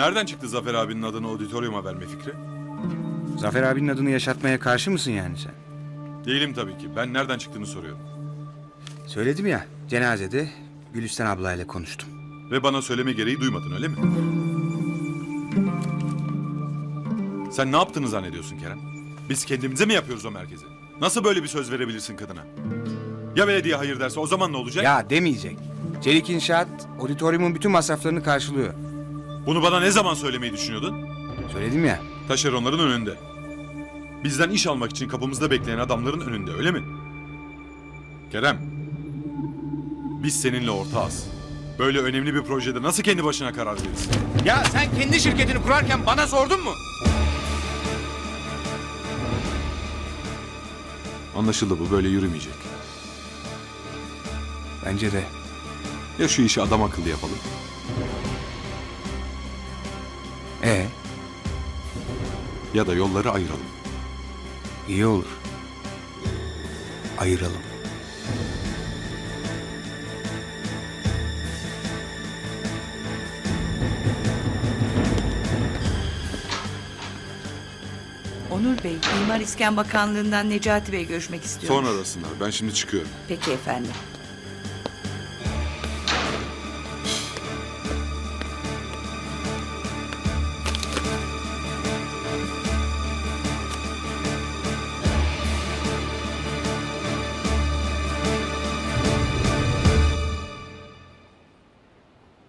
Nereden çıktı Zafer abinin adını auditoriuma verme fikri? Zafer abinin adını yaşatmaya karşı mısın yani sen? Değilim tabii ki. Ben nereden çıktığını soruyorum. Söyledim ya, cenazede Gülistan ablayla konuştum. Ve bana söyleme gereği duymadın öyle mi? Sen ne yaptığını zannediyorsun Kerem? Biz kendimize mi yapıyoruz o merkezi? Nasıl böyle bir söz verebilirsin kadına? Ya belediye hayır derse o zaman ne olacak? Ya demeyecek. Çelik İnşaat auditoriumun bütün masraflarını karşılıyor. Bunu bana ne zaman söylemeyi düşünüyordun? Söyledim ya. Taşeronların önünde. Bizden iş almak için kapımızda bekleyen adamların önünde öyle mi? Kerem. Biz seninle ortağız. Böyle önemli bir projede nasıl kendi başına karar verirsin? Ya sen kendi şirketini kurarken bana sordun mu? Anlaşıldı bu böyle yürümeyecek. Bence de. Ya şu işi adam akıllı yapalım. Ee, Ya da yolları ayıralım. iyi olur. Ayıralım. Onur Bey, Mimar İskan Bakanlığı'ndan Necati Bey görüşmek istiyor. Sonra arasınlar. Ben şimdi çıkıyorum. Peki efendim.